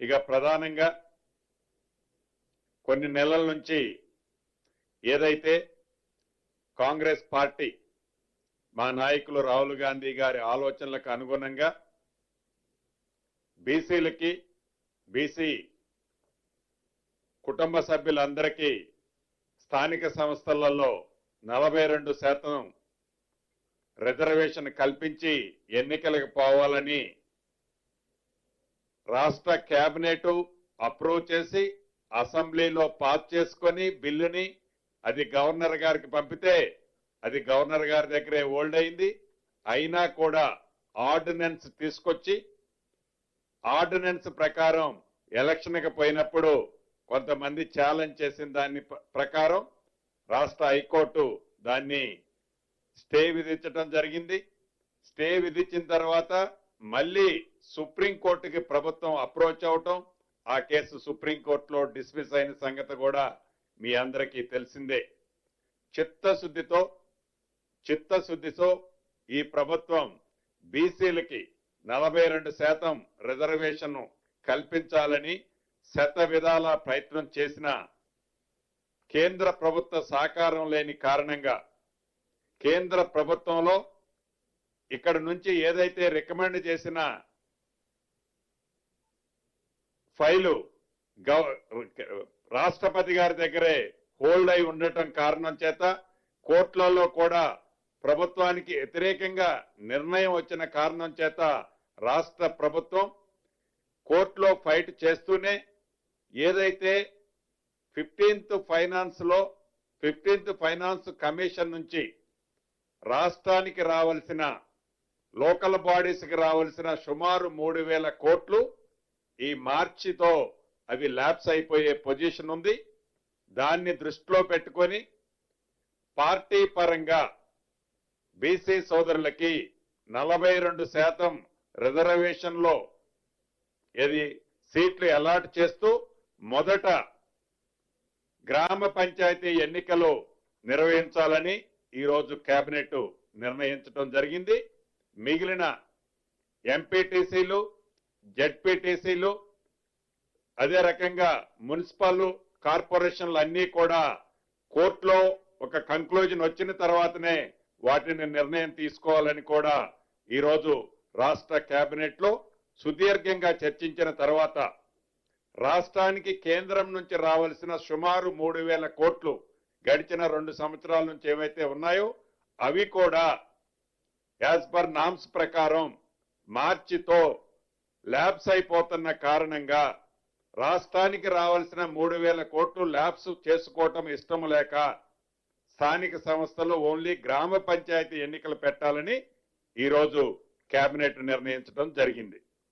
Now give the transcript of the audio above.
ఇక ప్రధానంగా కొన్ని నెలల నుంచి ఏదైతే కాంగ్రెస్ పార్టీ మా నాయకులు రాహుల్ గాంధీ గారి ఆలోచనలకు అనుగుణంగా బీసీలకి బీసీ కుటుంబ సభ్యులందరికీ స్థానిక సంస్థలలో నలభై రెండు శాతం రిజర్వేషన్ కల్పించి ఎన్నికలకు పోవాలని రాష్ట్ర కేబినెట్ అప్రూవ్ చేసి అసెంబ్లీలో పాస్ చేసుకొని బిల్లుని అది గవర్నర్ గారికి పంపితే అది గవర్నర్ గారి దగ్గరే ఓల్డ్ అయింది. అయినా కూడా ఆర్డినెన్స్ తీసుకొచ్చి ఆర్డినెన్స్ ప్రకారం ఎలక్షన్కి పోయినప్పుడు కొంతమంది ఛాలెంజ్ చేసిన దాని ప్రకారం రాష్ట్ర హైకోర్టు దాన్ని స్టే విధించడం జరిగింది. స్టే విధించిన తర్వాత మళ్ళీ సుప్రీంకోర్టుకి ప్రభుత్వం అప్రోచ్ అవటం ఆ కేసు సుప్రీంకోర్టులో డిస్మిస్ అయిన సంగతి కూడా మీ అందరికీ తెలిసిందే. చిత్తశుద్ధితో చిత్తశుద్ధితో ఈ ప్రభుత్వం బీసీలకి నలభై రెండు శాతం రిజర్వేషన్ కల్పించాలని శత విధాల ప్రయత్నం చేసిన కేంద్ర ప్రభుత్వ సహకారం లేని కారణంగా కేంద్ర ప్రభుత్వంలో ఇక్కడ నుంచి ఏదైతే రికమెండ్ చేసిన ఫైలు గవ- రాష్ట్రపతి గారి దగ్గరే హోల్డ్ అయి ఉండటం కారణం చేత కోర్టులలో కూడా ప్రభుత్వానికి వ్యతిరేకంగా నిర్ణయం వచ్చిన కారణం చేత రాష్ట్ర ప్రభుత్వం కోర్టులో ఫైట్ చేస్తూనే ఏదైతే ఫిఫ్టీన్త్ ఫైనాన్స్లో ఫిఫ్టీన్త్ ఫైనాన్స్ కమిషన్ నుంచి రాష్ట్రానికి రావాల్సిన లోకల్ బాడీస్కి రావాల్సిన సుమారు మూడు వేల కోట్లు ఈ మార్చితో అవి ల్యాప్స్ అయిపోయే పొజిషన్ ఉంది. దాన్ని దృష్టిలో పెట్టుకొని పార్టీ పరంగా బీసీ సోదరులకి నలభై రెండు శాతం రిజర్వేషన్లో ఇది సీట్లు అలాట్ చేస్తూ మొదట గ్రామ పంచాయతీ ఎన్నికలు నిర్వహించాలని ఈరోజు కేబినెట్ నిర్ణయించడం జరిగింది. మిగిలిన ఎంపీటీసీలు జడ్పీటీసీలు అదే రకంగా మున్సిపల్ కార్పొరేషన్లు అన్నీ కూడా కోర్టులో ఒక కంక్లూజన్ వచ్చిన తర్వాతనే వాటిని నిర్ణయం తీసుకోవాలని కూడా ఈరోజు రాష్ట్ర కేబినెట్లో సుదీర్ఘంగా చర్చించిన తర్వాత రాష్ట్రానికి కేంద్రం నుంచి రావాల్సిన సుమారు మూడు వేల కోట్లు గడిచిన రెండు సంవత్సరాల నుంచి ఏవైతే ఉన్నాయో అవి కూడా యాజ్ పర్ నామ్స్ ప్రకారం మార్చితో ల్యాబ్స్ అయిపోతున్న కారణంగా రాష్ట్రానికి రావాల్సిన మూడు వేల కోట్లు ల్యాబ్స్ చేసుకోవటం ఇష్టం లేక స్థానిక సంస్థలు ఓన్లీ గ్రామ పంచాయతీ ఎన్నికలు పెట్టాలని ఈరోజు కేబినెట్ నిర్ణయించడం జరిగింది.